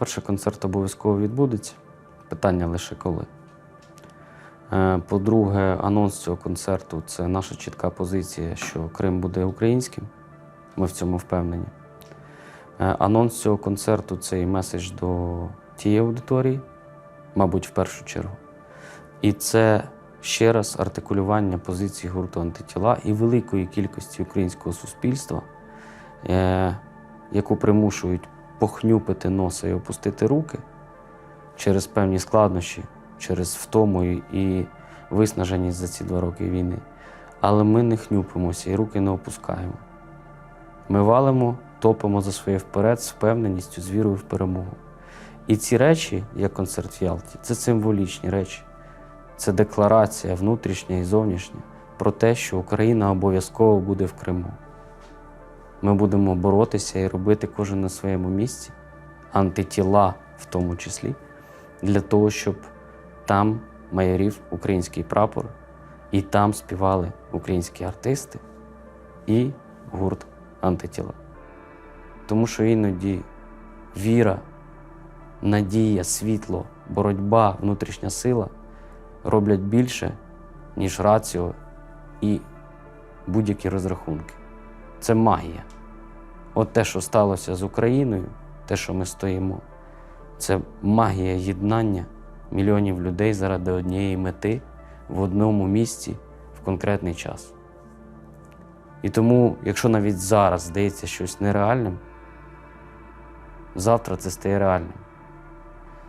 По-перше, концерт обов'язково відбудеться. Питання лише коли. Е, По-друге, анонс цього концерту це наша чітка позиція, що Крим буде українським. Ми в цьому впевнені. Е, Анонс цього концерту це і меседж до тієї аудиторії, мабуть, в першу чергу. І це ще раз артикулювання позиції гурту антитіла і великої кількості українського суспільства, е, яку примушують похнюпити носа і опустити руки через певні складнощі, через втому і- виснаженість за ці два роки війни. Але ми не хнюпимося і руки не опускаємо. Ми валимо, топимо за своє вперед з впевненістю, з вірою в перемогу. І ці речі, як концерт в Ялті, це символічні речі. Це декларація внутрішня і зовнішня про те, що Україна обов'язково буде в Криму. Ми будемо боротися і робити кожен на своєму місці, антитіла в тому числі, для того, щоб там майорів український прапор, і там співали українські артисти і гурт антитіла. Тому що іноді віра, надія, світло, боротьба, внутрішня сила роблять більше, ніж раціо і будь-які розрахунки. Це магія. От те, що сталося з Україною, те, що ми стоїмо, це магія єднання мільйонів людей заради однієї мети в одному місці в конкретний час. І тому, якщо навіть зараз здається щось нереальним, завтра це стає реальним.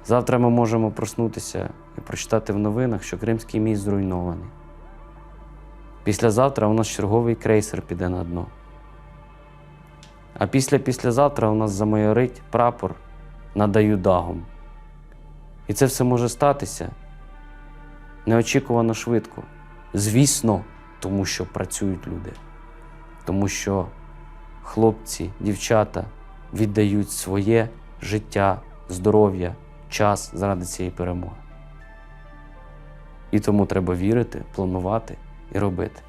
Завтра ми можемо проснутися і прочитати в новинах, що Кримський міст зруйнований. Післязавтра у нас черговий крейсер піде на дно. А після післязавтра у нас замайорить прапор над Аюдагом. І це все може статися неочікувано швидко. Звісно, тому що працюють люди, тому що хлопці, дівчата віддають своє життя, здоров'я, час заради цієї перемоги. І тому треба вірити, планувати і робити.